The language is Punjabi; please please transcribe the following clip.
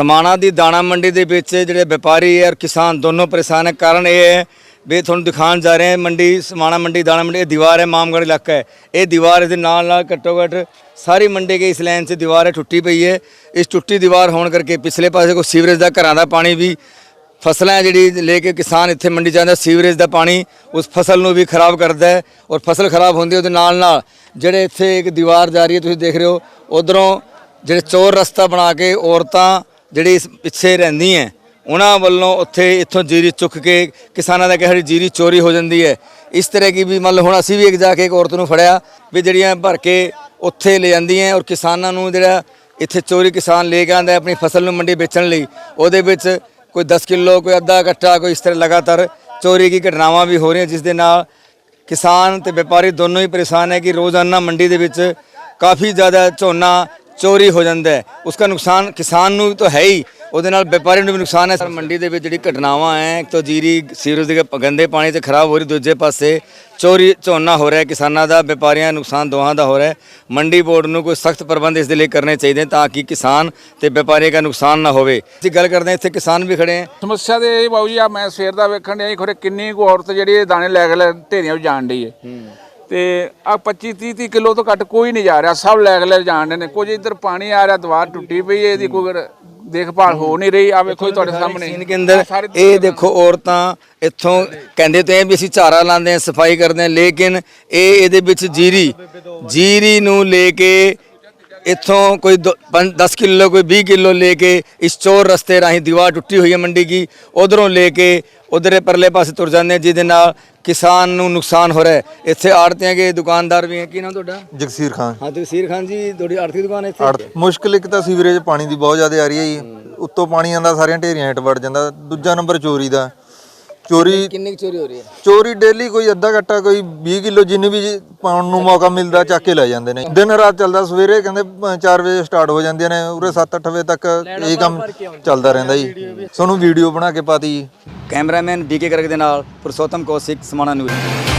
ਸਮਾਣਾ ਦੀ ਦਾਣਾ ਮੰਡੀ ਦੇ ਵਿੱਚ ਜਿਹੜੇ ਵਪਾਰੀ ਹੈ ਔਰ ਕਿਸਾਨ ਦੋਨੋਂ ਪਰੇਸ਼ਾਨ ਹੈ। ਕਾਰਨ ਇਹ ਹੈ ਵੀ ਤੁਹਾਨੂੰ ਦਿਖਾਉਣ ਜਾ ਰਹੇ ਹਾਂ, ਮੰਡੀ, ਸਮਾਣਾ ਮੰਡੀ, ਦਾਣਾ ਮੰਡੀ, ਇਹ ਦੀਵਾਰ ਹੈ, ਮਾਮਗੜ੍ਹ ਇਲਾਕਾ ਹੈ। ਇਹ ਦੀਵਾਰ ਦੇ ਨਾਲ ਨਾਲ ਘੱਟੋ ਘੱਟ ਸਾਰੀ ਮੰਡੀ ਕੇ ਇਸ ਲਾਈਨ 'ਚ ਦੀਵਾਰ ਹੈ, ਟੁੱਟੀ ਪਈ ਹੈ। ਇਸ ਟੁੱਟੀ ਦੀਵਾਰ ਹੋਣ ਕਰਕੇ ਪਿਛਲੇ ਪਾਸੇ ਕੋ ਸੀਵਰੇਜ ਦਾ ਘਰਾਂ ਦਾ ਪਾਣੀ ਵੀ, ਫਸਲਾਂ ਹੈ ਜਿਹੜੀ ਲੈ ਕੇ ਕਿਸਾਨ ਇੱਥੇ ਮੰਡੀ ਜਾਂਦਾ, ਸੀਵਰੇਜ ਦਾ ਪਾਣੀ ਉਸ ਫਸਲ ਨੂੰ ਵੀ ਖਰਾਬ ਕਰਦਾ ਹੈ ਔਰ ਫਸਲ ਖਰਾਬ ਹੁੰਦੀ ਹੈ, ਉਹਦੇ ਨਾਲ ਨਾਲ ਜਿਹੜੇ ਇੱਥੇ ਇੱਕ ਦੀਵਾਰ ਜਾ ਰਹੀ ਹੈ, ਤੁਸੀਂ ਦੇਖ ਰਹੇ ਹੋ, ਉਧਰੋਂ ਜਿਹੜੇ ਚੋਰ ਰਸਤਾ ਬਣਾ ਕੇ ਔਰਤਾਂ ਜਿਹੜੀ ਇਸ ਪਿੱਛੇ ਹੈ, ਉਹਨਾਂ ਵੱਲੋਂ ਉੱਥੇ ਇੱਥੋਂ ਜੀਰੀ ਚੁੱਕ ਕੇ ਕਿਸਾਨਾਂ ਦਾ ਕਹਿ ਜੀਰੀ ਚੋਰੀ ਹੋ ਜਾਂਦੀ ਹੈ। ਇਸ ਤਰ੍ਹਾਂ ਕੀ ਵੀ ਮੰਨ ਲਓ ਹੁਣ ਅਸੀਂ ਵੀ ਇੱਕ ਜਾ ਕੇ ਇੱਕ ਔਰਤ ਨੂੰ ਫੜਿਆ ਵੀ ਜਿਹੜੀਆਂ ਭਰ ਕੇ ਉੱਥੇ ਲੈ ਜਾਂਦੀਆਂ ਔਰ ਕਿਸਾਨਾਂ ਨੂੰ ਜਿਹੜਾ ਇੱਥੇ ਚੋਰੀ ਕਿਸਾਨ ਲੈ ਕੇ ਆਉਂਦਾ ਆਪਣੀ ਫਸਲ ਨੂੰ ਮੰਡੀ ਵੇਚਣ ਲਈ, ਉਹਦੇ ਵਿੱਚ ਕੋਈ 10 ਕਿਲੋ, ਕੋਈ ਅੱਧਾ ਕੱਟਾ ਕੋਈ ਇਸ ਤਰ੍ਹਾਂ ਲਗਾਤਾਰ ਚੋਰੀ ਦੀ ਘਟਨਾਵਾਂ ਵੀ ਹੋ ਰਹੀਆਂ ਜਿਸ ਦੇ ਨਾਲ ਕਿਸਾਨ ਤੇ ਵਪਾਰੀ ਦੋਨੋਂ ਹੀ ਪਰੇਸ਼ਾਨ ਹੈ ਕਿ ਰੋਜ਼ਾਨਾ ਮੰਡੀ ਦੇ ਵਿੱਚ ਕਾਫੀ ਜ਼ਿਆਦਾ ਝੋਨਾ ਚੋਰੀ ਹੋ ਜਾਂਦਾ ਹੈ। ਉਸਕਾ ਨੁਕਸਾਨ ਕਿਸਾਨ ਨੂੰ ਤਾਂ ਹੈ ਹੀ। ਉਹਦੇ ਨਾਲ ਵਪਾਰੀ ਨੂੰ ਵੀ ਨੁਕਸਾਨ ਹੈ। ਸਰ ਮੰਡੀ ਦੇ ਵਿੱਚ ਜਿਹੜੀ ਘਟਨਾਵਾਂ ਹੈ ਇੱਕ ਤਾਂ ਜੀਰੀ ਸੀਵਰੇਜ ਦੇ ਗੰਦੇ ਪਾਣੀ ਤੇ ਖਰਾਬ ਹੋ ਰਹੀ ਦੂਜੇ ਪਾਸੇ ਚੋਰੀ ਝੋਨਾ ਹੋ ਰਿਹਾ ਕਿਸਾਨਾਂ ਦਾ ਵਪਾਰੀਆਂ ਦਾ ਨੁਕਸਾਨ ਦੋਹਾਂ ਦਾ ਹੋ ਰਿਹਾ ਹੈ। ਮੰਡੀ ਬੋਰਡ ਨੂੰ ਕੋਈ ਸਖਤ ਪ੍ਰਬੰਧ ਇਸ ਦੇ ਲਈ ਕਰਨੇ ਚਾਹੀਦੇ ਤਾਂ ਕਿ ਕਿਸਾਨ ਤੇ ਵਪਾਰੀ ਦਾ ਨੁਕਸਾਨ ਨਾ ਹੋਵੇ। ਅਸੀਂ ਗੱਲ ਕਰਦੇ ਹਾਂ ਇੱਥੇ ਕਿਸਾਨ ਵੀ ਖੜੇ ਹੈ। ਸਮੱਸਿਆ ਤੇ ਇਹ ਬਾਊ ਜੀ ਆ ਮੈਂ ਸਵੇਰ ਦਾ ਵੇਖਣ ਡਿਆ ਖਰੇ ਕਿੰਨੀ ਕੁ ਔਰਤ ਜਿਹੜੀ ਇਹ ਦਾਣੇ ਲੈ ਕੇ ਲੈ ਢੇਰੀਆਂ ਵਿੱਚ ਜਾਣ ਡਈ ਹੈ। ਤੇ ਆ 25 30 30 ਕਿਲੋ ਤੋਂ ਘੱਟ ਕੋਈ ਨਹੀਂ ਜਾ ਰਿਹਾ। ਸਭ ਲੈ ਕੇ ਲੈ ਜਾਣ ਨੇ। ਕੁਝ ਇੱਧਰ ਪਾਣੀ ਆ ਰਿਹਾ ਦੀਵਾਰ ਟੁੱਟੀ ਪਈ ਹੈ ਇਹਦੀ ਕੋਈ ਦੇਖਭਾਲ ਹੋ ਨਹੀਂ ਰਹੀ। ਆ ਵੇਖੋ ਤੁਹਾਡੇ ਸਾਹਮਣੇ। ਸੀਨ ਕੇ ਅੰਦਰ ਆਹ ਸਾਰੇ ਇਹ ਦੇਖੋ ਔਰਤਾਂ ਇੱਥੋਂ ਕਹਿੰਦੇ ਤੇ ਵੀ ਅਸੀਂ ਝਾੜਾ ਲਾਉਂਦੇ ਆ ਸਫ਼ਾਈ ਕਰਦੇ ਆ ਲੇਕਿਨ ਇਹ ਇਹਦੇ ਵਿੱਚ ਜੀਰੀ ਜੀਰੀ ਨੂੰ ਲੈ ਕੇ ਇੱਥੋਂ ਕੋਈ 10 ਕਿਲੋ ਕੋਈ 20 ਕਿਲੋ ਲੈ ਕੇ ਇਸ ਚੋਰ ਰਸਤੇ ਰਾਹੀਂ ਦੀਵਾਰ ਟੁੱਟੀ ਹੋਈ ਹੈ ਮੰਡੀ ਕੀ ਉਧਰੋਂ ਲੈ ਕੇ ਉਧਰੇ ਪਰਲੇ ਪਾਸੇ ਤੁਰ ਜਾਂਦੇ ਜਿਹਦੇ ਨਾਲ ਕਿਸਾਨ ਨੂੰ ਨੁਕਸਾਨ ਹੋ ਰਿਹਾ ਹੈ। ਇੱਥੇ ਆੜਤੀਆਂ ਕੇ ਦੁਕਾਨਦਾਰ ਵੀ ਹੈ। ਕੀ ਨਾਮ ਤੁਹਾਡਾ? ਜਗਸੀਰ ਖਾਨ। ਹਾਂ ਤਸੀਰ ਖਾਨ ਜੀ ਤੁਹਾਡੀ ਆੜਤੀ ਦੁਕਾਨ ਇੱਥੇ? ਮੁਸ਼ਕਿਲ ਇੱਕ ਤਾਂ ਸੀਵਰੇਜ ਪਾਣੀ ਦੀ ਬਹੁਤ ਜ਼ਿਆਦਾ ਆ ਰਹੀ ਹੈ ਜੀ। ਉੱਤੋਂ ਪਾਣੀ ਆਂਦਾ ਸਾਰੀਆਂ ਢੇਰੀਆਂ ਹੇਠ ਵੜ ਜਾਂਦਾ। ਦੂਜਾ ਨੰਬਰ ਚੋਰੀ ਦਾ। ਚੋਰੀ ਕਿੰਨੀ ਕੁ ਚੋਰੀ ਹੋ ਰਹੀ ਹੈ? ਚੋਰੀ ਡੇਲੀ ਕੋਈ ਅੱਧਾ ਘੱਟਾ ਕੋਈ 20 ਕਿਲੋ ਜਿੰਨੇ ਵੀ ਪਾਉਣ ਨੂੰ ਮੌਕਾ ਮਿਲਦਾ ਚੱਕ ਕੇ ਲੈ ਜਾਂਦੇ ਨੇ। ਦਿਨ ਰਾਤ ਚੱਲਦਾ ਸਵੇਰੇ ਕਹਿੰਦੇ 4 ਵਜੇ ਸਟਾਰਟ ਹੋ ਜਾਂਦੀਆਂ ਨੇ ਉਰੇ 7-8 ਵਜੇ ਤੱਕ ਇਹ ਕੰਮ ਚੱਲਦਾ ਰਹਿੰਦਾ ਜੀ। ਤੁਹਾਨੂੰ ਵੀਡੀਓ ਬਣਾ ਕੇ ਪਾਤੀ ਜੀ। ਕੈਮਰਾਮੈਨ ਬੀਕੇ ਕਰਕ ਦੇ ਨਾਲ ਪੁਰਸ਼ੋਤਮ ਕੌਸ਼ਿਕ ਸਮਾਣਾ ਨਿਊਜ਼।